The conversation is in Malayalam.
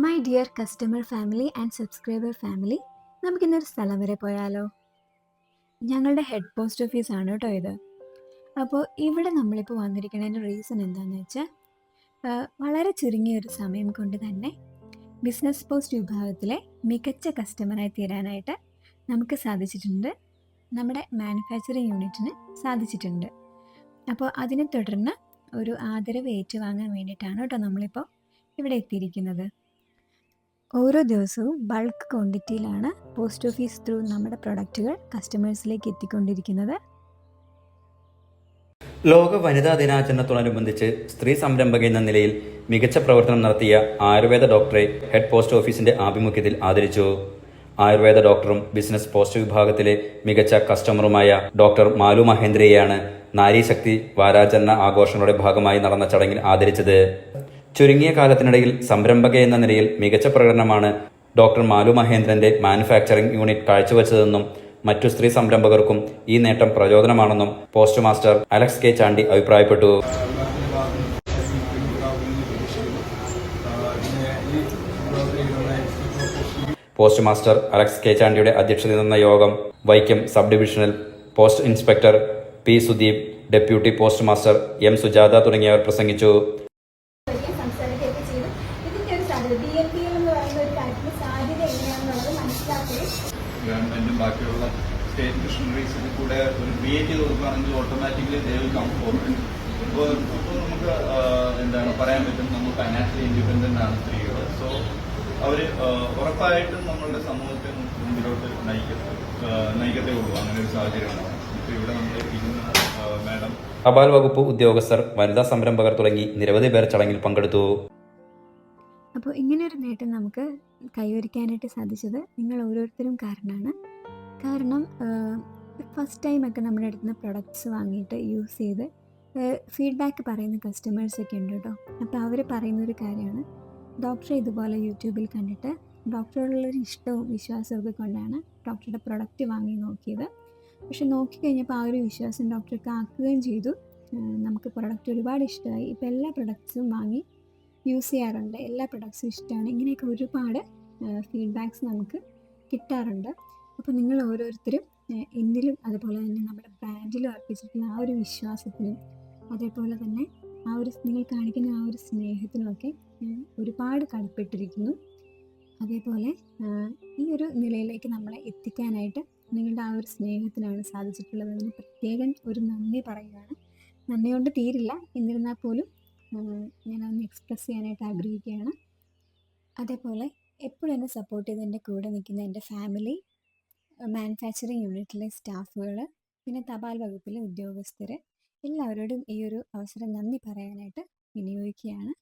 My dear customer family and subscriber family നമുക്കിന്നൊരു സ്ഥലം വരെ പോയാലോ? ഞങ്ങളുടെ ഹെഡ് പോസ്റ്റ് ഓഫീസാണ് കേട്ടോ ഇത്. അപ്പോൾ ഇവിടെ നമ്മളിപ്പോൾ വന്നിരിക്കുന്നതിന്റെ റീസൺ എന്താണെന്ന് വെച്ചാൽ വളരെ ചുരുങ്ങിയ ഒരു സമയം കൊണ്ട് തന്നെ ബിസിനസ് പോസ്റ്റ് വിഭാഗത്തിലെ മികച്ച കസ്റ്റമറായി തീരാനായിട്ട് നമുക്ക് സാധിച്ചിട്ടുണ്ട്. നമ്മുടെ മാനുഫാക്ചറിങ് യൂണിറ്റിന് സാധിച്ചിട്ടുണ്ട്. അപ്പോൾ അതിനെ തുടർന്ന് ഒരു ആദരവ് ഏറ്റുവാങ്ങാൻ വേണ്ടിയിട്ടാണ് കേട്ടോ നമ്മളിപ്പോൾ ഇവിടെ എത്തിയിരിക്കുന്നത്. ഓരോ ദിവസവും ബൾക്ക് ക്വാണ്ടിറ്റിയിലാണ് പോസ്റ്റ് ഓഫീസ് ത്രൂ നമ്മുടെ പ്രൊഡക്റ്റുകൾ കസ്റ്റമേഴ്സിലേക്ക് എത്തിക്കൊണ്ടിരിക്കുന്നത്. ലോക വനിതാ ദിനാചരണത്തോടനുബന്ധിച്ച് സ്ത്രീ സംരംഭക എന്ന നിലയിൽ മികച്ച പ്രവർത്തനം നടത്തിയ ആയുർവേദ ഡോക്ടറെ ഹെഡ് പോസ്റ്റ് ഓഫീസിന്റെ ആഭിമുഖ്യത്തിൽ ആദരിച്ചു. ആയുർവേദ ഡോക്ടറും ബിസിനസ് പോസ്റ്റ് വിഭാഗത്തിലെ മികച്ച കസ്റ്റമറുമായ ഡോക്ടർ മാലു മഹേന്ദ്രയെയാണ് നാരീശക്തി വാരാചരണ ആഘോഷങ്ങളുടെ ഭാഗമായി നടന്ന ചടങ്ങിൽ ആദരിച്ചത്. ചുരുങ്ങിയ കാലത്തിനിടയിൽ സംരംഭക എന്ന നിലയിൽ മികച്ച പ്രകടനമാണ് ഡോക്ടർ മാലു മഹേന്ദ്രന്റെ മാനുഫാക്ചറിംഗ് യൂണിറ്റ് കാഴ്ചവെച്ചതെന്നും മറ്റു സ്ത്രീ സംരംഭകർക്കും ഈ നേട്ടം പ്രചോദനമാണെന്നും post master Alex K Chandy അഭിപ്രായപ്പെട്ടു. പോസ്റ്റ് മാസ്റ്റർ അലക്സ് കെ ചാണ്ടിയുടെ അധ്യക്ഷതയിൽ നിന്ന യോഗം Vaikom sub divisional post inspector P Sudeep deputy post master M Sujatha തുടങ്ങിയവർ പ്രസംഗിച്ചു വരികയും സംസാരിക്കുകയൊക്കെ ചെയ്തു ഇതിന്റെ ഒരു സാധ്യത ബി എം പി എൽ എന്ന് സാധ്യത എങ്ങനെയാണെന്നുള്ളത് മനസ്സിലാക്കുകയും ഗവൺമെന്റും ബാക്കിയുള്ള സ്റ്റേറ്റ് മിഷണറീസിൽ കൂടെ ഒരു ക്രിയേറ്റ് ചെയ്ത് കൊടുക്കുകയാണെങ്കിൽ automatically they will come forward അപ്പോൾ ഇപ്പോൾ നമുക്ക് എന്താണ് പറയാൻ പറ്റും നമ്മൾ ഫൈനാൻഷ്യലി ഇൻഡിപെൻഡന്റ് ആണ് സ്ത്രീകൾ. സോ അവർ ഉറപ്പായിട്ടും നമ്മളുടെ സമൂഹത്തെ മുമ്പിലോട്ട് നയിക്കത്തെ നയിക്കത്തേ ഉള്ളൂ. അങ്ങനെ ഒരു സാഹചര്യമാണ് ഇപ്പോൾ ഇവിടെ നമ്മൾ ഇരിക്കുന്ന മാഡം തപാൽ വകുപ്പ് ഉദ്യോഗസ്ഥർ വനിതാ സംരംഭകർ തുടങ്ങി നിരവധി പേർ ചടങ്ങിൽ പങ്കെടുത്തു. അപ്പോൾ ഇങ്ങനെയൊരു നേട്ടം നമുക്ക് കൈവരിക്കാനായിട്ട് സാധിച്ചത് നിങ്ങൾ ഓരോരുത്തരും കാരണമാണ് കാരണം ഫസ്റ്റ് ടൈമൊക്കെ നമ്മുടെ അടുത്ത് നിന്ന് പ്രൊഡക്ട്സ് വാങ്ങിയിട്ട് യൂസ് ചെയ്ത് ഫീഡ്ബാക്ക് പറയുന്ന കസ്റ്റമേഴ്സൊക്കെ ഉണ്ട് കേട്ടോ അപ്പോൾ അവർ പറയുന്നൊരു കാര്യമാണ്. ഡോക്ടറെ ഇതുപോലെ യൂട്യൂബിൽ കണ്ടിട്ട് ഡോക്ടറോടുള്ളൊരു ഇഷ്ടവും വിശ്വാസവും ഒക്കെ കൊണ്ടാണ് ഡോക്ടറുടെ പ്രൊഡക്റ്റ് വാങ്ങി നോക്കിയത്. പക്ഷെ നോക്കിക്കഴിഞ്ഞപ്പോൾ ആ ഒരു വിശ്വാസം ഡോക്ടർക്ക് ആക്കുകയും ചെയ്തു. നമുക്ക് പ്രൊഡക്റ്റ് ഒരുപാട് ഇഷ്ടമായി. ഇപ്പോൾ എല്ലാ പ്രൊഡക്ട്സും വാങ്ങി യൂസ് ചെയ്യാറുണ്ട്. എല്ലാ പ്രൊഡക്ട്സും ഇഷ്ടമാണ്. ഇങ്ങനെയൊക്കെ ഒരുപാട് ഫീഡ്ബാക്ക്സ് നമുക്ക് കിട്ടാറുണ്ട്. അപ്പോൾ നിങ്ങൾ ഓരോരുത്തരും എന്നിലും അതുപോലെ തന്നെ നമ്മുടെ ബ്രാൻഡിലും അർപ്പിച്ചിരിക്കുന്ന ആ ഒരു വിശ്വാസത്തിനും അതേപോലെ തന്നെ ആ ഒരു നിങ്ങൾ കാണിക്കുന്ന ആ ഒരു സ്നേഹത്തിനുമൊക്കെ ഞാൻ ഒരുപാട് കടപ്പെട്ടിരിക്കുന്നു. അതേപോലെ ഈ ഒരു നിലയിലേക്ക് നമ്മളെ എത്തിക്കാനായിട്ട് നിങ്ങളുടെ ആ ഒരു സ്നേഹത്തിനാണ് സാധിച്ചിട്ടുള്ളത് അതിന് പ്രത്യേകം ഒരു നന്ദി പറയുകയാണ്. നന്ദി കൊണ്ട് തീരില്ല. എന്നിരുന്നാൽ പോലും ആഹ് ഞാനതൊന്ന് എക്സ്പ്രസ് ചെയ്യാനായിട്ട് ആഗ്രഹിക്കുകയാണ്. അതേപോലെ എപ്പോഴും എന്നെ സപ്പോർട്ട് ചെയ്ത് എന്റെ കൂടെ നിൽക്കുന്ന എന്റെ ഫാമിലി മാനുഫാക്ചറിങ് യൂണിറ്റിലെ സ്റ്റാഫുകൾ പിന്നെ തപാൽ വകുപ്പിലെ ഉദ്യോഗസ്ഥർ എല്ലാവരോടും ഈ ഒരു അവസരം നന്ദി പറയാനായിട്ട് വിനിയോഗിക്കുകയാണ്.